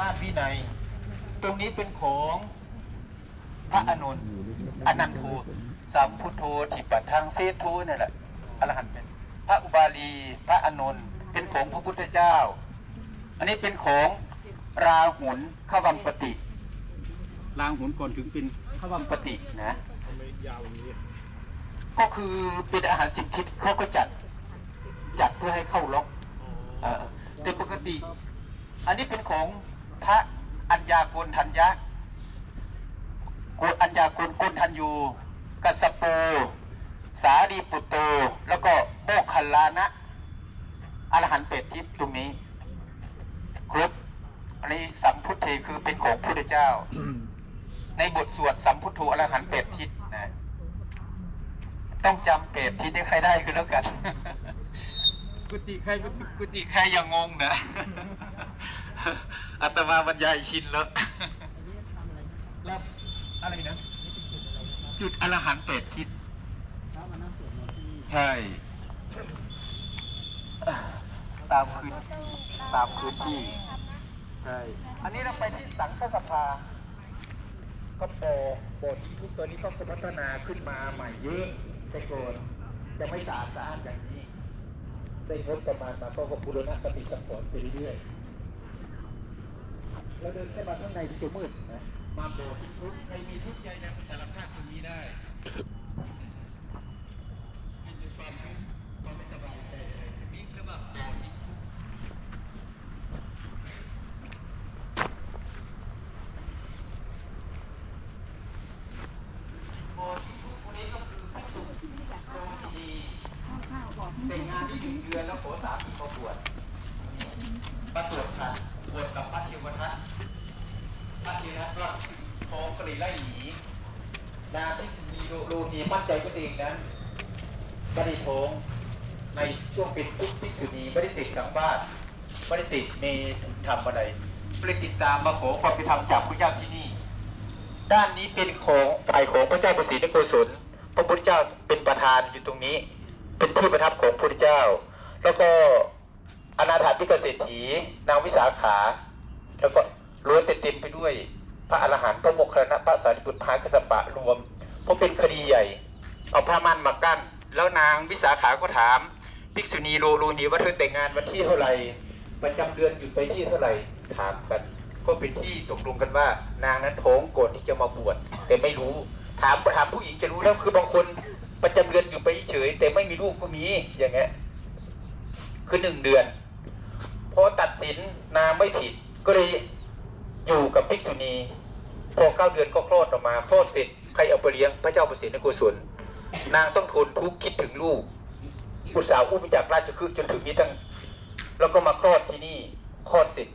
ราชวินัย ตรงนี้เป็นของพระอานนท์อนันโทสัมพุทโธทิปะทังเซโทนี่แหละอรหันต์เป็น พระอุบาลี พระอานนท์เป็นของพระพุทธเจ้า อันนี้เป็นของราหุลขวังปติราหุลก่อนถึงเป็นขวังปตินะก็คือเป็นอาหารสิบทิศเขาก็จัดจัดเพื่อให้เข้าล็อกเออแต่ปกติ อันนี้เป็นของ พระอัญญาโกณทัญญะโกอัญญาโกณโกณทัญยูกัสปโปสารีปุตโต แล้วก็โมคคัลลานะอรหันต์เป็ดทิพย์ตรงนี้ ครบอันนี้สัมพุทธเทคือเป็นของพระพุทธเจ้า ในบทสวดสัมพุทโธอรหันต์เป็ดทิพย์นะต้องจำเป็ดทิศให้ใครได้คือแล้วกัน กุฏิใครกุฏิใครอย่างงงนะ อาตมาบรรยายชินแล้วแล้วอะไรนะจุดอรหันต์เป็ดทิศใช่ ตามคืนตามคืนที่ ใช่ อันนี้เราไปที่สังฆสภา ก็โตโบสถ์ทุกตัวนี้ต้องพัฒนาขึ้นมาใหม่เยอะแต่ก่อนจะไม่สะอาดสะอาดอย่างนี้ได้งบประมาณมาก็บูรณะปฏิสังขรณ์ไปเรื่อยๆ เราเดินเข้ามาข้างในที่จะมืดนะมาโบสถ์ทุกใครมีทุกข์ใจในสารภาพตรงนี้ได้มีความทุกข์ความไม่สบายใจอะไรมีเรียกว่าโบสถ์โบสถ์ทุกคนนี้ก็คือภิกษุโรมดีแต่งงานที่หนึ่งเดือนแล้วขอสามีมาบวชประสวดค่ะบวชกับพระเทวทัต พระเทวทัตก็โทกรีไล่หนีนางที่มีโลนีมั่นใจตัวเองนั้นไม่ได้ท้งในช่วงเป็นทุกข์ภิกษุณีไม่ได้เสกสังบ้านไม่ได้เสกเมทำอะไรไปติดตามมาขอความเป็นธรรมจากพระเจ้าที่นี่ ด้านนี้เป็นของฝ่ายของพระเจ้าประสิทธิโกศลพระพุทธเจ้าเป็นประธานอยู่ตรงนี้ เป็นที่ประทับของพระพุทธเจ้า แล้วก็อนาถาพิกเศรษฐีนางวิสาขา แล้วก็ ล้วนเต็มไปด้วย พระอรหันต์พระโมคคัลลานะพระสารีบุตรพระกสปะรวม เพราะเป็นคดีใหญ่ เอาผ้าม่านมากั้น แล้วนางวิสาขาก็ถาม ภิกษุณีโลโลนีว่าเธอแต่งงานวันที่เท่าไหร่ประจำเดือนอยู่ไปที่เท่าไหร่ถามกัน ก็เป็นที่ตกลงกันว่า นางนั้นท้องก่อนที่จะมาบวชแต่ไม่รู้ถามถามผู้หญิงจะรู้แล้วคือบางคนประจำเดือนอยู่ไปเฉยแต่ไม่มีลูกก็มีอย่างเงี้ยคือหนึ่งเดือนพอตัดสินนางไม่ผิดก็เลยอยู่กับภิกษุณี พอเก้าเดือนก็คลอดออกมาคลอดเสร็จใครเอาไปเลี้ยงพระเจ้าประสิทธิ์ในกุศลนางต้องทนทุกข์คิดถึงลูกอุตสาวอุ้มจากราชคฤห์จนถึงนี้ทั้ง แล้วก็มาคลอดที่นี่คลอดเสร็จ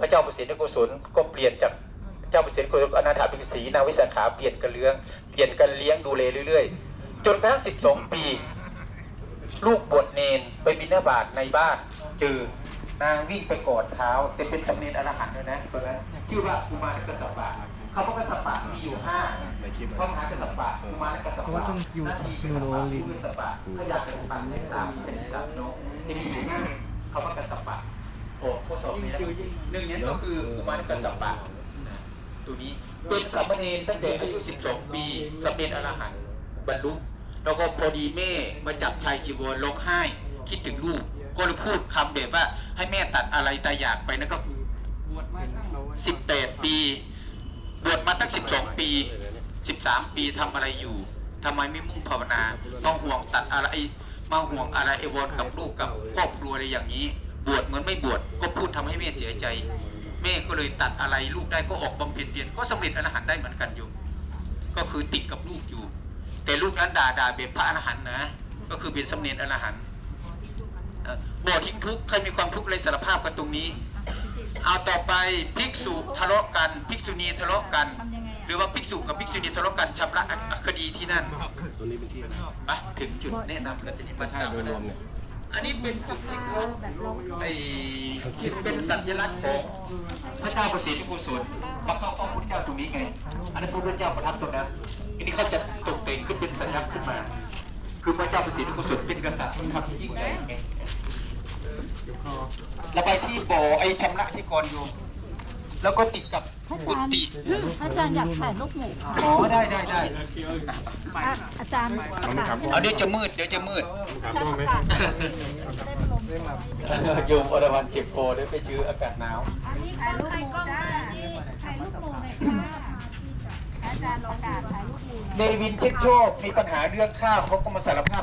พระเจ้าประสิทธิ์ในกุศลก็เปลี่ยนจากเจ้าประสิทธิ์กุศลอนาถาภิกษุณีนาวิสาขาเปลี่ยนกันเลี้ยงเปลี่ยนกันเลี้ยงดูแลเรื่อยๆ จนกระทั่งสิบสองปี ลูกบวชเนนไปบิณฑบาตในบ้านเจอ นางวิ่งไปกอดเท้าแต่เป็นสำเนียงอรหันต์ด้วยนะตอนนั้นชื่อว่ากุมารกัสสปะคำว่ากัสสปะมีอยู่ห้าพระมหากัสสปะกุมารกัสสปะนาทีกัสสปะผู้กัสสปะพยากัสสปะเลขสามเป็นสามน้องจะมีอยู่ห้าคำว่ากัสสปะโอ้ข้อสอบนี้นะหนึ่งนี้ก็คือกุมารกัสสปะตัวนี้เป็นสามเณรตั้งแต่อายุ 12 ปีสำเร็จอรหันต์บรรลุแล้วก็พอดีแม่มาจับชายชีวรร้องไห้คิดถึงลูก ก็เลยพูดคำแบบว่า ให้แม่ตัดอะไรตายอยากไปนะก็บวชมาตั้ง18ปี บวชมาตั้ง12ปี13ปีทำอะไรอยู่ทำไมไม่มุ่งภาวนามาห่วงตัดอะไรมาห่วงอะไรไอวรกับลูกกับครอบครัวอะไรอย่างนี้ บวชเหมือนไม่บวชก็พูดทำให้แม่เสียใจ แม่ก็เลยตัดอะไรลูกได้ก็ออกบำเพ็ญเพียรก็สำเร็จอรหันต์ได้เหมือนกันอยู่ก็คือติดกับลูกอยู่ แต่ลูกนั้นด่าด่าแบบพระอรหันต์นะ ก็คือเป็นสำเร็จอรหันต์เอ่อ บ่ทิ้งทุกข์ใครมีความทุกข์เลยสารภาพกันตรงนี้ เอาต่อไปภิกษุทะเลาะกันภิกษุณีทะเลาะกัน หรือว่าภิกษุกับภิกษุณีทะเลาะกันชำระคดีที่นั่นตัวนี้เป็นที่ไปถึงจุดแนะนำแล้วทีนี้มาใช่ถามโดกัยนรวมนะเนี่ยอันนี้เป็นสิ่งที่เขาไอ้ที่เป็นสัญลักษณ์ของพระเจ้าประสิทธิโกศลมาเข้าเฝ้าพระพุทธเจ้าตรงนี้ไง อันนั้นพระพุทธเจ้าประทับตรงนั้นอันนี้เขาจะตกแต่งขึ้นเป็นสัญลักษณ์ขึ้นมา คือพระเจ้าประสิทธิโกศลเป็นกษัตริย์ที่ทำที่ยิ่งใหญ่ไงแล้วไปที่บ่อไอ้ชำระที่กรอยู่ แล้วก็ติดกับพระกุอารย์ฏิพระอาจารย์อยากถ่ายรูปหมู่ค่ะอ๋อได้ได้ได้อะอาจารย์ประกาศเอาเดี๋ยวจะมืดเดี๋ยวจะมืดอาจารย์ประกาศโยมอรวรรณเจ็บคอได้ไปชื้ออากาศหนาวอันนี้ถ่ายรูปหมู่จ้าถ่ายรูปหมู่หน่อยค่ะอาจารย์ประกาศถ่ายรูปหมู่หน่อย เดวินชิดโชคมีปัญหาเรื่องข้าวเขาก็มาสารภาพ